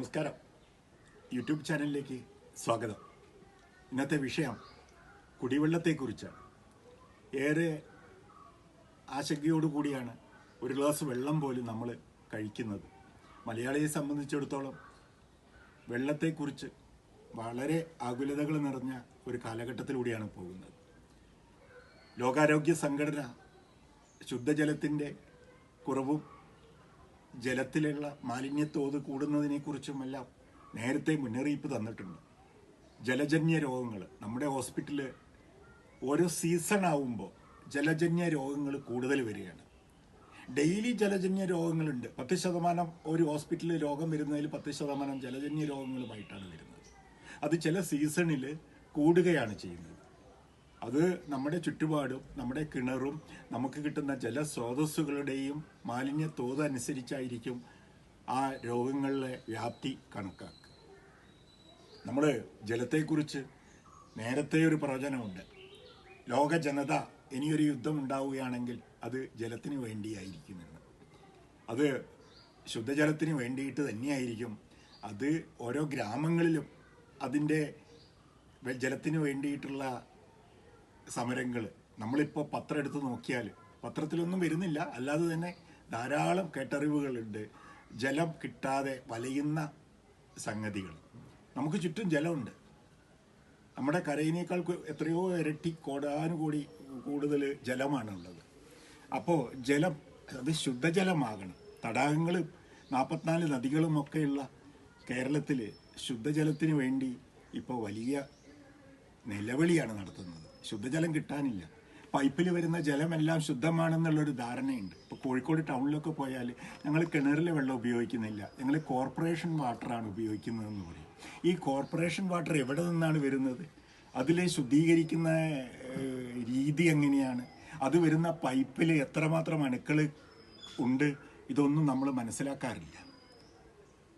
നമസ്കാരം. യൂട്യൂബ് ചാനലിലേക്ക് സ്വാഗതം. ഇന്നത്തെ വിഷയം കുടിവെള്ളത്തെക്കുറിച്ചാണ്. ഏറെ ആശങ്കയോടുകൂടിയാണ് ഒരു ഗ്ലാസ് വെള്ളം പോലും നമ്മൾ കഴിക്കുന്നത്. മലയാളിയെ സംബന്ധിച്ചിടത്തോളം വെള്ളത്തെക്കുറിച്ച് വളരെ ആകുലതകൾ നിറഞ്ഞ ഒരു കാലഘട്ടത്തിലൂടെയാണ് പോകുന്നത്. ലോകാരോഗ്യ സംഘടന ശുദ്ധജലത്തിന്റെ കുറവും ജലത്തിലുള്ള മാലിന്യത്തോത് കൂടുന്നതിനെക്കുറിച്ചുമെല്ലാം നേരത്തെ മുന്നറിയിപ്പ് തന്നിട്ടുണ്ട്. ജലജന്യ രോഗങ്ങൾ നമ്മുടെ ഹോസ്പിറ്റലിൽ ഓരോ സീസൺ ആവുമ്പോൾ ജലജന്യ രോഗങ്ങൾ കൂടുതൽ വരികയാണ്. ഡെയിലി ജലജന്യ രോഗങ്ങളുണ്ട്. പത്ത് ശതമാനം ഒരു ഹോസ്പിറ്റലിൽ രോഗം വരുന്നതിൽ പത്ത് ശതമാനം ജലജന്യ രോഗങ്ങളുമായിട്ടാണ് വരുന്നത്. അത് ചില സീസണിൽ കൂടുകയാണ് ചെയ്യുന്നത്. അത് നമ്മുടെ ചുറ്റുപാടും നമ്മുടെ കിണറും നമുക്ക് കിട്ടുന്ന ജലസ്രോതസ്സുകളുടെയും മാലിന്യ തോത് അനുസരിച്ചായിരിക്കും ആ രോഗങ്ങളിലെ വ്യാപ്തി കണക്കാക്കുക. നമ്മൾ ജലത്തെക്കുറിച്ച് നേരത്തെ ഒരു പ്രവചനമുണ്ട്. ലോക ജനത ഇനിയൊരു യുദ്ധം ഉണ്ടാവുകയാണെങ്കിൽ അത് ജലത്തിന് വേണ്ടിയായിരിക്കുമെന്ന്. അത് ശുദ്ധജലത്തിന് വേണ്ടിയിട്ട് തന്നെയായിരിക്കും. അത് ഓരോ ഗ്രാമങ്ങളിലും അതിന്റെ ജലത്തിന് വേണ്ടിയിട്ടുള്ള സമരങ്ങൾ നമ്മളിപ്പോൾ പത്രം എടുത്ത് നോക്കിയാൽ പത്രത്തിലൊന്നും വരുന്നില്ല. അല്ലാതെ തന്നെ ധാരാളം കേട്ടറിവുകളുണ്ട്. ജലം കിട്ടാതെ വലയുന്ന സംഗതികൾ നമുക്ക് ചുറ്റും ജലമുണ്ട്. നമ്മുടെ കരയിനേക്കാൾ എത്രയോ ഇരട്ടി കോടാനുകൂടി കൂടുതൽ ജലമാണുള്ളത്. അപ്പോൾ ജലം അത് ശുദ്ധജലമാകണം. തടാകങ്ങൾ നാൽപ്പത്തിനാല് നദികളും ഒക്കെയുള്ള കേരളത്തിൽ ശുദ്ധജലത്തിന് വേണ്ടി ഇപ്പോൾ വലിയ നിലവിളിയാണ് നടത്തുന്നത്. ശുദ്ധജലം കിട്ടാനില്ല. പൈപ്പിൽ വരുന്ന ജലമെല്ലാം ശുദ്ധമാണെന്നുള്ളൊരു ധാരണയുണ്ട്. ഇപ്പോൾ കോഴിക്കോട് ടൗണിലൊക്കെ പോയാൽ ഞങ്ങൾ കിണറിലെ വെള്ളം ഉപയോഗിക്കുന്നില്ല. ഞങ്ങൾ കോർപ്പറേഷൻ വാട്ടറാണ് ഉപയോഗിക്കുന്നതെന്ന് പറയും. ഈ കോർപ്പറേഷൻ വാട്ടർ എവിടെ നിന്നാണ് വരുന്നത്? അതിൽ ശുദ്ധീകരിക്കുന്ന രീതി എങ്ങനെയാണ്? അത് വരുന്ന പൈപ്പിൽ എത്രമാത്രം അണുക്കൾ ഉണ്ട്? ഇതൊന്നും നമ്മൾ മനസ്സിലാക്കാറില്ല.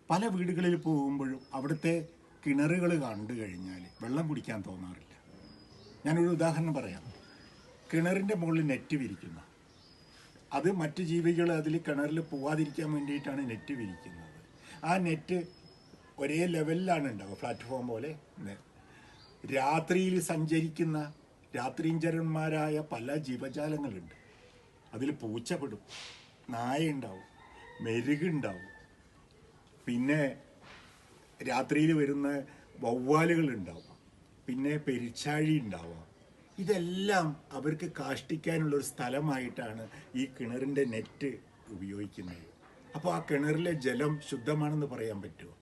പല വീടുകളിൽ പോകുമ്പോഴും അവിടുത്തെ കിണറുകൾ കണ്ടു കഴിഞ്ഞാൽ വെള്ളം കുടിക്കാൻ തോന്നാറില്ല. ഞാനൊരു ഉദാഹരണം പറയാം. കിണറിന്റെ മുകളിൽ നെറ്റ് വിരിക്കുന്നു. അത് മറ്റ് ജീവികൾ അതിൽ കിണറിൽ പോവാതിരിക്കാൻ വേണ്ടിയിട്ടാണ് നെറ്റ് വിരിക്കുന്നത്. ആ നെറ്റ് ഒരേ ലെവലിലാണ് ഉണ്ടാവുക പ്ലാറ്റ്ഫോം പോലെ രാത്രിയിൽ സഞ്ചരിക്കുന്ന രാത്രിഞ്ചരന്മാരായ പല ജീവജാലങ്ങളുണ്ട്. അതിൽ പൂച്ചപ്പെടും നായ ഉണ്ടാവും മെരുകുണ്ടാവും പിന്നെ രാത്രിയിൽ വരുന്ന വവ്വാലുകൾ ഉണ്ടാവും. പിന്നെ പെരിച്ചാഴി ഉണ്ടാവാം. ഇതെല്ലാം അവർക്ക് കാഷ്ടിക്കാനുള്ള ഒരു സ്ഥലമായിട്ടാണ് ഈ കിണറിന്റെ നെറ്റ് ഉപയോഗിക്കുന്നത്. അപ്പോൾ ആ കിണറിലെ ജലം ശുദ്ധമാണെന്ന് പറയാൻ പറ്റുമോ?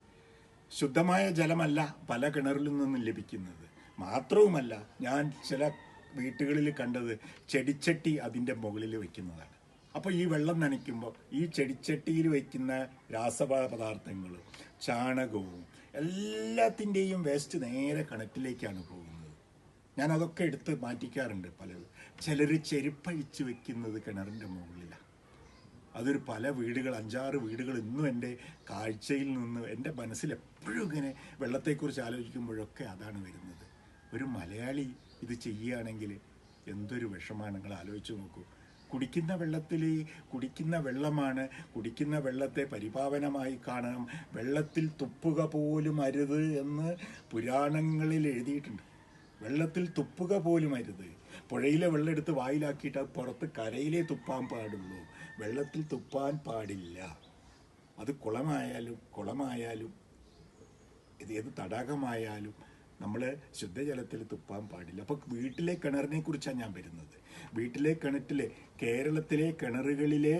ശുദ്ധമായ ജലമല്ല പല കിണറിൽ നിന്നും ലഭിക്കുന്നത്. മാത്രവുമല്ല ഞാൻ ചില വീട്ടുകളിൽ കണ്ടത് ചെടിച്ചട്ടി അതിന്റെ മുകളിൽ വെക്കുന്നതാണ്. അപ്പോൾ ഈ വെള്ളം നനയ്ക്കുമ്പോൾ ഈ ചെടിച്ചട്ടിയിൽ വയ്ക്കുന്ന രാസപദാർത്ഥങ്ങൾ ചാണകവും എല്ലാത്തിന്റെയും വേസ്റ്റ് നേരെ കിണറ്റിലേക്കാണ് പോകുന്നത്. ഞാൻ അതൊക്കെ എടുത്ത് മാറ്റിക്കാറുണ്ട് പലരും. ചിലർ ചെരുപ്പഴിച്ച് വെക്കുന്നത് കിണറിന്റെ മുകളിലാണ് അതൊരു പല വീടുകൾ അഞ്ചാറ് വീടുകൾ ഇന്നും എന്റെ കാഴ്ചയിൽ നിന്ന് എന്റെ മനസ്സിൽ എപ്പോഴും ഇങ്ങനെ വെള്ളത്തെക്കുറിച്ച് ആലോചിക്കുമ്പോഴൊക്കെ അതാണ് വരുന്നത്. ഒരു മലയാളി ഇത് ചെയ്യുകയാണെങ്കിൽ എന്തൊരു വിഷമാണ് നിങ്ങൾ ആലോചിച്ച് നോക്കൂ. കുടിക്കുന്ന വെള്ളത്തിൽ കുടിക്കുന്ന വെള്ളമാണ്. കുടിക്കുന്ന വെള്ളത്തെ പരിപാവനമായി കാണണം വെള്ളത്തിൽ തുപ്പുക പോലും അരുത് എന്ന് പുരാണങ്ങളിൽ എഴുതിയിട്ടുണ്ട്. വെള്ളത്തിൽ തുപ്പുക പോലും അരുത്. പുഴയിലെ വെള്ളം എടുത്ത് വായിലാക്കിയിട്ട് പുറത്ത് കരയിലേ തുപ്പാൻ പാടുള്ളൂ. വെള്ളത്തിൽ തുപ്പാൻ പാടില്ല. അത് കുളമായാലും കുളമായാലും ഇത് ഏത് തടാകമായാലും നമ്മൾ ശുദ്ധജലത്തിൽ തുപ്പാൻ പാടില്ല. അപ്പോൾ വീട്ടിലെ കിണറിനെ കുറിച്ചാണ് ഞാൻ വരുന്നത്. വീട്ടിലെ കിണറ്റിലെ കേരളത്തിലെ കിണറുകളിലെ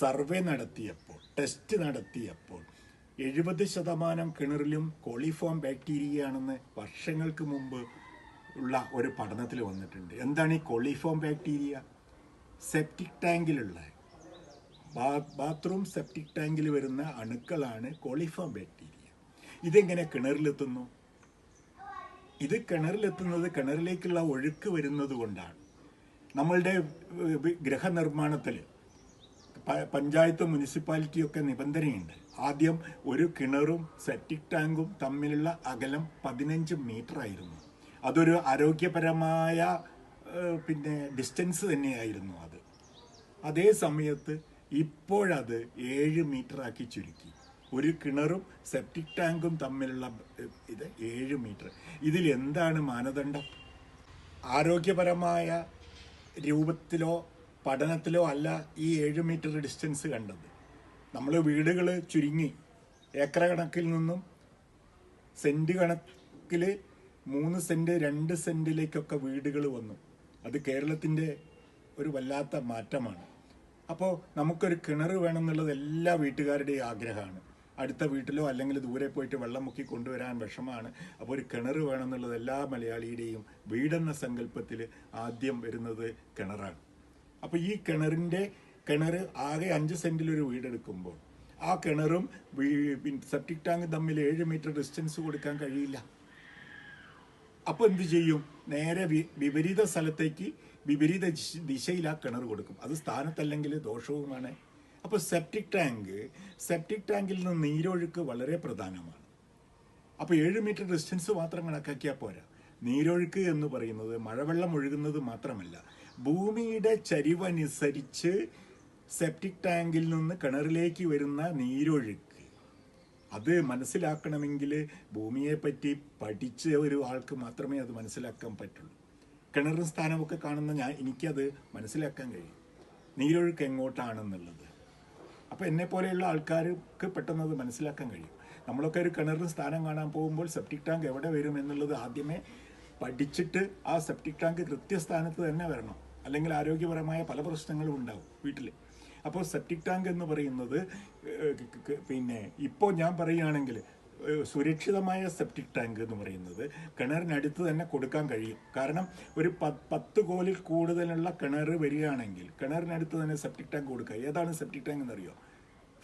സർവേ നടത്തിയപ്പോൾ ടെസ്റ്റ് നടത്തിയപ്പോൾ എഴുപത് ശതമാനം കിണറിലും കോളിഫോം ബാക്ടീരിയ ബാക്ടീരിയയാണെന്ന് വർഷങ്ങൾക്ക് മുമ്പ് ഉള്ള ഒരു പഠനത്തിൽ വന്നിട്ടുണ്ട്. എന്താണ് ഈ കോളിഫോം ബാക്ടീരിയ? സെപ്റ്റിക് ടാങ്കിലുള്ള ബാത്റൂം സെപ്റ്റിക് ടാങ്കിൽ വരുന്ന അണുക്കളാണ് കോളിഫോം ബാക്ടീരിയ. ഇതെങ്ങനെ കിണറിലെത്തുന്നു? ഇത് കിണറിലെത്തുന്നത് കിണറിലേക്കുള്ള ഒഴുക്ക് വരുന്നത് കൊണ്ടാണ്. നമ്മളുടെ ഗ്രഹനിർമ്മാണത്തിൽ പഞ്ചായത്ത് മുനിസിപ്പാലിറ്റിയൊക്കെ നിബന്ധനയുണ്ട്. ആദ്യം ഒരു കിണറും സെപ്റ്റിക് ടാങ്കും തമ്മിലുള്ള അകലം പതിനഞ്ച് മീറ്റർ ആയിരുന്നു. അതൊരു ആരോഗ്യപരമായ പിന്നെ ഡിസ്റ്റൻസ് തന്നെയായിരുന്നു അത്. അതേ സമയത്ത് ഇപ്പോഴത് ഏഴ് മീറ്ററാക്കി ചുരുക്കി. ഒരു കിണറും സെപ്റ്റിക് ടാങ്കും തമ്മിലുള്ള ഇത് ഏഴ് മീറ്റർ ഇതിൽ എന്താണ് മാനദണ്ഡം? ആരോഗ്യപരമായ രൂപത്തിലോ പഠനത്തിലോ അല്ല ഈ ഏഴ് മീറ്റർ ഡിസ്റ്റൻസ് കണ്ടത്. നമ്മൾ വീടുകൾ ചുരുങ്ങി. ഏക്കർ കണക്കിൽ നിന്നും സെന്റ് കണക്കിൽ മൂന്ന് സെന്റ് രണ്ട് സെന്റിലേക്കൊക്കെ വീടുകൾ വന്നു. അത് കേരളത്തിന്റെ ഒരു വല്ലാത്ത മാറ്റമാണ്. അപ്പോൾ നമുക്കൊരു കിണർ വേണമെന്നുള്ളത് എല്ലാ വീട്ടുകാരുടെയും ആഗ്രഹമാണ്. അടുത്ത വീട്ടിലോ അല്ലെങ്കിൽ ദൂരെ പോയിട്ട് വെള്ളം മുക്കി കൊണ്ടുവരാൻ വിഷമാണ് അപ്പോൾ ഒരു കിണർ വേണമെന്നുള്ളത് എല്ലാ മലയാളിയുടെയും വീടെന്ന സങ്കല്പത്തിൽ ആദ്യം വരുന്നത് കിണറാണ്. അപ്പോൾ ഈ കിണറിന്റെ കിണർ ആകെ അഞ്ച് സെന്റിലൊരു വീടെടുക്കുമ്പോൾ ആ കിണറും സെപ്റ്റിക് ടാങ്ക് തമ്മിൽ ഏഴ് മീറ്റർ ഡിസ്റ്റൻസ് കൊടുക്കാൻ കഴിയില്ല. അപ്പോൾ എന്ത് ചെയ്യും? നേരെ വിപരീത സ്ഥലത്തേക്ക് വിപരീത ദിശ- ദിശയിൽ ആ കിണർ കൊടുക്കും. അത് സ്ഥാനത്തല്ലെങ്കിൽ ദോഷവുമാണ്. അപ്പോൾ സെപ്റ്റിക് ടാങ്ക് സെപ്റ്റിക് ടാങ്കിൽ നിന്ന് നീരൊഴുക്ക് വളരെ പ്രധാനമാണ്. അപ്പോൾ ഏഴ് മീറ്റർ ഡിസ്റ്റൻസ് മാത്രം കണക്കാക്കിയാൽ പോരാ. നീരൊഴുക്ക് എന്ന് പറയുന്നത് മഴവെള്ളം ഒഴുകുന്നത് മാത്രമല്ല ഭൂമിയുടെ ചരിവനുസരിച്ച് സെപ്റ്റിക് ടാങ്കിൽ നിന്ന് കിണറിലേക്ക് വരുന്ന നീരൊഴുക്ക്. അത് മനസ്സിലാക്കണമെങ്കിൽ ഭൂമിയെപ്പറ്റി പഠിച്ച ഒരു ആൾക്ക് മാത്രമേ അത് മനസ്സിലാക്കാൻ പറ്റുള്ളൂ. കിണറും സ്ഥാനമൊക്കെ കാണുന്ന ഞാൻ എനിക്കത് മനസ്സിലാക്കാൻ കഴിയും. നീരൊഴുക്ക് എങ്ങോട്ടാണെന്നുള്ളത്. അപ്പോൾ എന്നെ പോലെയുള്ള ആൾക്കാർക്ക് പെട്ടെന്ന് അത് മനസ്സിലാക്കാൻ കഴിയും. നമ്മളൊക്കെ ഒരു കിണറിന് സ്ഥാനം കാണാൻ പോകുമ്പോൾ സെപ്റ്റിക് ടാങ്ക് എവിടെ വരും എന്നുള്ളത് ആദ്യമേ പഠിച്ചിട്ട് ആ സെപ്റ്റിക് ടാങ്ക് കൃത്യസ്ഥാനത്ത് തന്നെ വരണം. അല്ലെങ്കിൽ ആരോഗ്യപരമായ പല പ്രശ്നങ്ങളും ഉണ്ടാവും വീട്ടിൽ അപ്പോൾ സെപ്റ്റിക് ടാങ്ക് എന്ന് പറയുന്നത് പിന്നെ ഇപ്പോൾ ഞാൻ പറയുകയാണെങ്കിൽ സുരക്ഷിതമായ സെപ്റ്റിക് ടാങ്ക് എന്ന് പറയുന്നത് കിണറിനടുത്ത് തന്നെ കൊടുക്കാൻ കഴിയും. കാരണം ഒരു പത്ത് കോലിൽ കൂടുതലുള്ള കിണർ വരികയാണെങ്കിൽ കിണറിനടുത്ത് തന്നെ സെപ്റ്റിക് ടാങ്ക് കൊടുക്കുക. ഏതാണ് സെപ്റ്റിക് ടാങ്ക് എന്നറിയോ?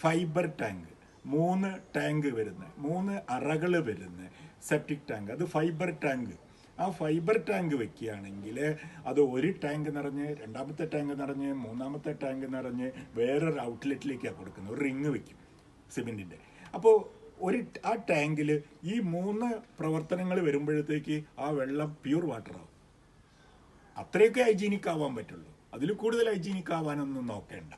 ഫൈബർ ടാങ്ക് മൂന്ന് ടാങ്ക് വരുന്ന മൂന്ന് അറകൾ വരുന്ന സെപ്റ്റിക് ടാങ്ക് അത് ഫൈബർ ടാങ്ക് ആ ഫൈബർ ടാങ്ക് വെക്കുകയാണെങ്കിൽ അത് ഒരു ടാങ്ക് നിറഞ്ഞ് രണ്ടാമത്തെ ടാങ്ക് നിറഞ്ഞ് മൂന്നാമത്തെ ടാങ്ക് നിറഞ്ഞ് വേറൊരു ഔട്ട്ലെറ്റിലേക്കാണ് കൊടുക്കുന്നത്. ഒരു റിങ് വെക്കും. സിമെന്റിന്റെ അപ്പോൾ ഒരു ആ ടാങ്കിൽ ഈ മൂന്ന് പ്രവർത്തനങ്ങൾ വരുമ്പോഴത്തേക്ക് ആ വെള്ളം പ്യൂർ വാട്ടർ ആവും അത്രയൊക്കെ ഹൈജീനിക് ആവാൻ പറ്റുള്ളൂ. അതിൽ കൂടുതൽ ഹൈജീനിക് ആവാനൊന്നും നോക്കേണ്ട.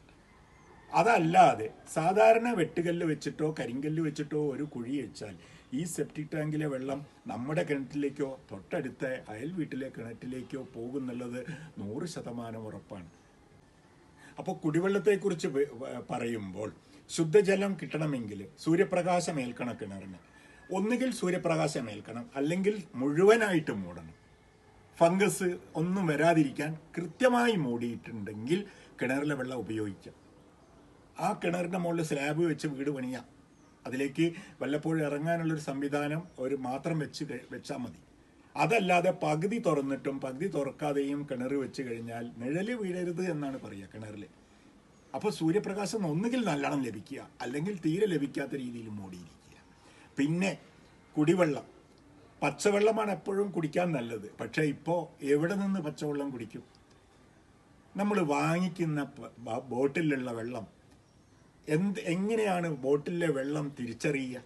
അതല്ലാതെ സാധാരണ വെട്ടുകല്ല് വെച്ചിട്ടോ കരിങ്കല്ല് വെച്ചിട്ടോ ഒരു കുഴി വെച്ചാൽ ഈ സെപ്റ്റിക് ടാങ്കിലെ വെള്ളം നമ്മുടെ കിണറ്റിലേക്കോ തൊട്ടടുത്ത അയൽ വീട്ടിലെ കിണറ്റിലേക്കോ പോകുന്നുള്ളത് നൂറ് ശതമാനം ഉറപ്പാണ്. അപ്പോൾ കുടിവെള്ളത്തെക്കുറിച്ച് പറയുമ്പോൾ ശുദ്ധജലം കിട്ടണമെങ്കിൽ സൂര്യപ്രകാശം ഏൽക്കണം കിണറിന്. ഒന്നുകിൽ സൂര്യപ്രകാശം ഏൽക്കണം അല്ലെങ്കിൽ മുഴുവനായിട്ട് മൂടണം. ഫംഗസ് ഒന്നും വരാതിരിക്കാൻ കൃത്യമായി മൂടിയിട്ടുണ്ടെങ്കിൽ കിണറിലെ വെള്ളം ഉപയോഗിക്കാം. ആ കിണറിന്റെ മുകളിൽ സ്ലാബ് വെച്ച് വീട് പണിയാം. അതിലേക്ക് വല്ലപ്പോഴും ഇറങ്ങാനുള്ളൊരു സംവിധാനം ഒരു മാത്രം വെച്ച് വെച്ചാൽ മതി. അതല്ലാതെ പകുതി തുറന്നിട്ടും പകുതി തുറക്കാതെയും കിണർ വെച്ച് കഴിഞ്ഞാൽ നിഴൽ വീഴരുത് എന്നാണ് പറയുക കിണറിൽ അപ്പോൾ സൂര്യപ്രകാശം ഒന്നുകിൽ നല്ലോണം ലഭിക്കുക അല്ലെങ്കിൽ തീരെ ലഭിക്കാത്ത രീതിയിൽ മൂടിയിരിക്കുക. പിന്നെ കുടിവെള്ളം. പച്ചവെള്ളമാണ് എപ്പോഴും കുടിക്കാൻ നല്ലത്. പക്ഷേ ഇപ്പോൾ എവിടെ നിന്ന് പച്ചവെള്ളം കുടിക്കും? നമ്മൾ വാങ്ങിക്കുന്ന ബോട്ടിലുള്ള വെള്ളം. എന്ത് എങ്ങനെയാണ് ബോട്ടിലെ വെള്ളം തിരിച്ചറിയുക?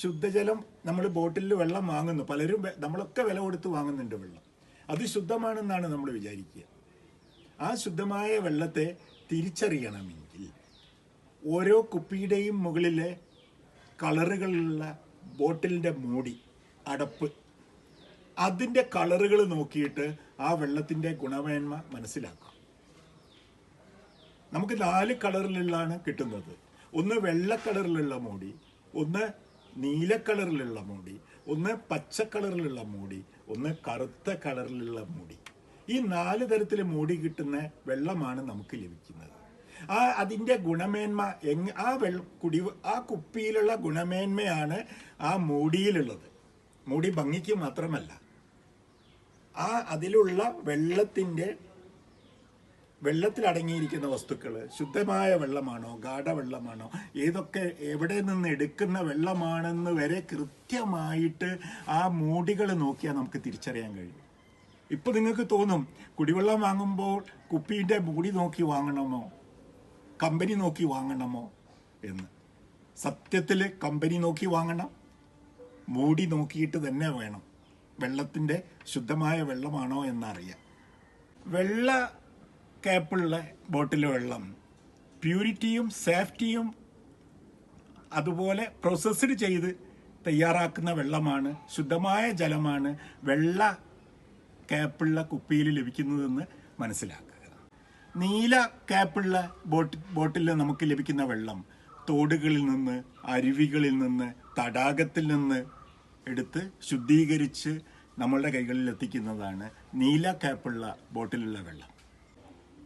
ശുദ്ധജലം നമ്മൾ ബോട്ടിലിൽ വെള്ളം വാങ്ങുന്നു. പലരും നമ്മളൊക്കെ വില കൊടുത്ത് വാങ്ങുന്നുണ്ട് വെള്ളം. അത് ശുദ്ധമാണെന്നാണ് നമ്മൾ വിചാരിക്കുക. ആ ശുദ്ധമായ വെള്ളത്തെ തിരിച്ചറിയണമെങ്കിൽ ഓരോ കുപ്പിയുടെയും മുകളിലെ കളറുകളുള്ള ബോട്ടിലിന്റെ മൂടി അടപ്പ് അതിന്റെ കളറുകൾ നോക്കിയിട്ട് ആ വെള്ളത്തിന്റെ ഗുണമേന്മ മനസ്സിലാക്കാം. നമുക്ക് നാല് കളറിലുള്ളതാണ് കിട്ടുന്നത്. ഒന്ന് വെള്ള കളറിലുള്ള മൂടി ഒന്ന് നീല കളറിലുള്ള മൂടി ഒന്ന് പച്ച കളറിലുള്ള മൂടി ഒന്ന് കറുത്ത കളറിലുള്ള മൂടി. ഈ നാല് തരത്തിൽ മൂടി കിട്ടുന്ന വെള്ളമാണ് നമുക്ക് ലഭിക്കുന്നത്. ആ അതിന്റെ ഗുണമേന്മ എങ് ആ വെള്ള കുടി ആ കുപ്പിയിലുള്ള ഗുണമേന്മയാണ് ആ മൂടിയിലുള്ളത്. മൂടി ഭംഗിക്ക് മാത്രമല്ല. ആ അതിലുള്ള വെള്ളത്തിന്റെ വെള്ളത്തിൽ അടങ്ങിയിരിക്കുന്ന വസ്തുക്കൾ ശുദ്ധമായ വെള്ളമാണോ ഗാഠവെള്ളമാണോ ഏതൊക്കെ എവിടെ നിന്ന് എടുക്കുന്ന വെള്ളമാണെന്ന് വരെ കൃത്യമായിട്ട് ആ മൂടികൾ നോക്കിയാൽ നമുക്ക് തിരിച്ചറിയാൻ കഴിയും. ഇപ്പൊ നിങ്ങൾക്ക് തോന്നും കുടിവെള്ളം വാങ്ങുമ്പോൾ കുപ്പീന്റെ മൂടി നോക്കി വാങ്ങണമോ? കമ്പനി നോക്കി വാങ്ങണമോ എന്ന്. സത്യത്തിൽ കമ്പനി നോക്കി വാങ്ങണം. മൂടി നോക്കിയിട്ട് തന്നെ വേണം. വെള്ളത്തിന്റെ ശുദ്ധമായ വെള്ളമാണോ എന്നറിയാം വെള്ള ക്യാപ്പുള്ള ബോട്ടിലെ വെള്ളം പ്യൂരിറ്റിയും സേഫ്റ്റിയും അതുപോലെ പ്രോസസ്ഡ് ചെയ്ത് തയ്യാറാക്കുന്ന വെള്ളമാണ്. ശുദ്ധമായ ജലമാണ്. വെള്ള ക്യാപ്പുള്ള കുപ്പിയിൽ ലഭിക്കുന്നതെന്ന് മനസ്സിലാക്കുക. നീല ക്യാപ്പുള്ള ബോട്ട് ബോട്ടിൽ നമുക്ക് ലഭിക്കുന്ന വെള്ളം തോടുകളിൽ നിന്ന് അരുവികളിൽ നിന്ന് തടാകത്തിൽ നിന്ന് എടുത്ത് ശുദ്ധീകരിച്ച് നമ്മളുടെ കൈകളിൽ എത്തിക്കുന്നതാണ് നീല ക്യാപ്പുള്ള ബോട്ടിലുള്ള വെള്ളം.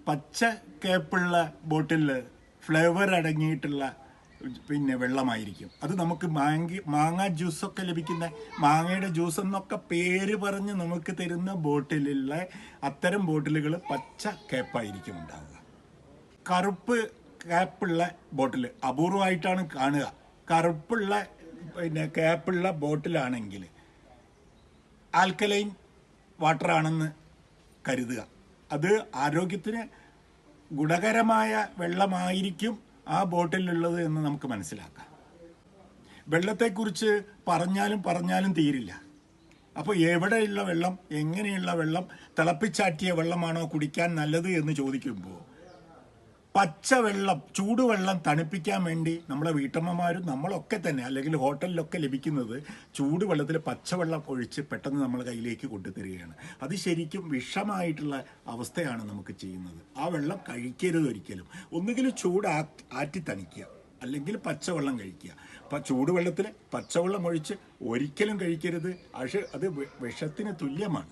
പച്ച ക്യാപ്പുള്ള ബോട്ടിൽ ഫ്ലേവർ അടങ്ങിയിട്ടുള്ള പിന്നെ വെള്ളമായിരിക്കും. അത് നമുക്ക് മാങ്ങി മാങ്ങ ജ്യൂസൊക്കെ ലഭിക്കുന്ന മാങ്ങയുടെ ജ്യൂസ് എന്നൊക്കെ പേര് പറഞ്ഞ് നമുക്ക് തരുന്ന ബോട്ടിലുള്ള അത്തരം ബോട്ടിലുകൾ പച്ച കേപ്പായിരിക്കും ഉണ്ടാവുക. കറുപ്പ് ക്യാപ്പുള്ള ബോട്ടിൽ അപൂർവമായിട്ടാണ് കാണുക. കറുപ്പുള്ള പിന്നെ ക്യാപ്പുള്ള ബോട്ടിലാണെങ്കിൽ ആൽക്കലൈൻ വാട്ടർ ആണെന്ന് കരുതുക. അത് ആരോഗ്യത്തിന് ഗുണകരമായ വെള്ളമായിരിക്കും ആ ബോട്ടിലുള്ളത് എന്ന് നമുക്ക് മനസ്സിലാക്കാം. വെള്ളത്തെക്കുറിച്ച് പറഞ്ഞാലും പറഞ്ഞാലും തീരില്ല. അപ്പോൾ എവിടെയുള്ള വെള്ളം എങ്ങനെയുള്ള വെള്ളം തിളപ്പിച്ചാറ്റിയ വെള്ളമാണോ കുടിക്കാൻ നല്ലത് എന്ന് ചോദിക്കുമ്പോൾ പച്ചവെള്ളം ചൂടുവെള്ളം തണുപ്പിക്കാൻ വേണ്ടി നമ്മളെ വീട്ടമ്മമാരും നമ്മളൊക്കെ തന്നെ അല്ലെങ്കിൽ ഹോട്ടലിലൊക്കെ ലഭിക്കുന്നത് ചൂടുവെള്ളത്തിൽ പച്ചവെള്ളം ഒഴിച്ച് പെട്ടെന്ന് നമ്മളെ കയ്യിലേക്ക് കൊണ്ടുതരികയാണ്. അത് ശരിക്കും വിഷമായിട്ടുള്ള അവസ്ഥയാണ് നമുക്ക് ചെയ്യുന്നത്. ആ വെള്ളം കഴിക്കരുത് ഒരിക്കലും. ഒന്നുകിൽ ചൂട് ആറ്റി തണിക്കുക. അല്ലെങ്കിൽ പച്ചവെള്ളം കഴിക്കുക. അപ്പം ചൂടുവെള്ളത്തിൽ പച്ചവെള്ളം ഒഴിച്ച് ഒരിക്കലും കഴിക്കരുത്. പക്ഷേ അത് വിഷത്തിന് തുല്യമാണ്.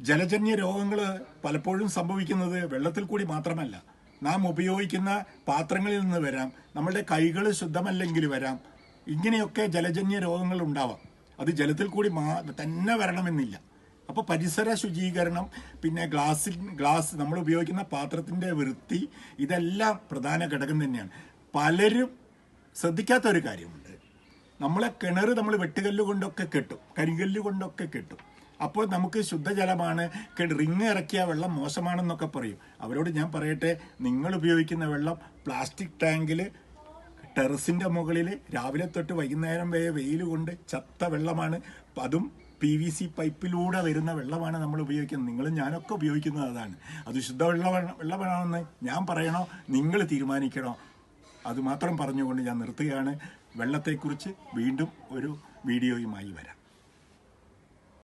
ജലജന്യ രോഗങ്ങൾ പലപ്പോഴും സംഭവിക്കുന്നത് വെള്ളത്തിൽ കൂടി മാത്രമല്ല. നാം ഉപയോഗിക്കുന്ന പാത്രങ്ങളിൽ നിന്ന് വരാം. നമ്മളുടെ കൈകൾ ശുദ്ധമല്ലെങ്കിൽ വരാം. ഇങ്ങനെയൊക്കെ ജലജന്യ രോഗങ്ങൾ ഉണ്ടാവാം. അത് ജലത്തിൽ കൂടി മാ തന്നെ വരണമെന്നില്ല. അപ്പോൾ പരിസര ശുചീകരണം പിന്നെ ഗ്ലാസ്സിൽ ഗ്ലാസ് നമ്മൾ ഉപയോഗിക്കുന്ന പാത്രത്തിന്റെ വൃത്തി ഇതെല്ലാം പ്രധാന ഘടകം തന്നെയാണ്. പലരും ശ്രദ്ധിക്കാത്ത ഒരു കാര്യമുണ്ട്. നമ്മളെ കിണർ നമ്മൾ വെട്ടുകല്ല് കൊണ്ടൊക്കെ കെട്ടും കരിങ്കല്ല് കൊണ്ടൊക്കെ കെട്ടും. അപ്പോൾ നമുക്ക് ശുദ്ധജലമാണ്. റിങ് ഇറക്കിയ വെള്ളം മോശമാണെന്നൊക്കെ പറയും. അവരോട് ഞാൻ പറയട്ടെ നിങ്ങൾ ഉപയോഗിക്കുന്ന വെള്ളം പ്ലാസ്റ്റിക് ടാങ്കിൽ ടെറസിന്റെ മുകളിൽ രാവിലെ തൊട്ട് വൈകുന്നേരം വരെ വെയിൽ കൊണ്ട് ചത്ത വെള്ളമാണ്. അതും പി വി സി പൈപ്പിലൂടെ വരുന്ന വെള്ളമാണ് നമ്മൾ ഉപയോഗിക്കുന്നത്. നിങ്ങളും ഞാനൊക്കെ ഉപയോഗിക്കുന്നത് അതാണ്. അത് ശുദ്ധ വെള്ളമാണെന്ന് ഞാൻ പറയണോ? നിങ്ങൾ തീരുമാനിക്കണോ? അതുമാത്രം പറഞ്ഞുകൊണ്ട് ഞാൻ നിർത്തുകയാണ്. വെള്ളത്തെക്കുറിച്ച് വീണ്ടും ഒരു വീഡിയോയുമായി വരാം.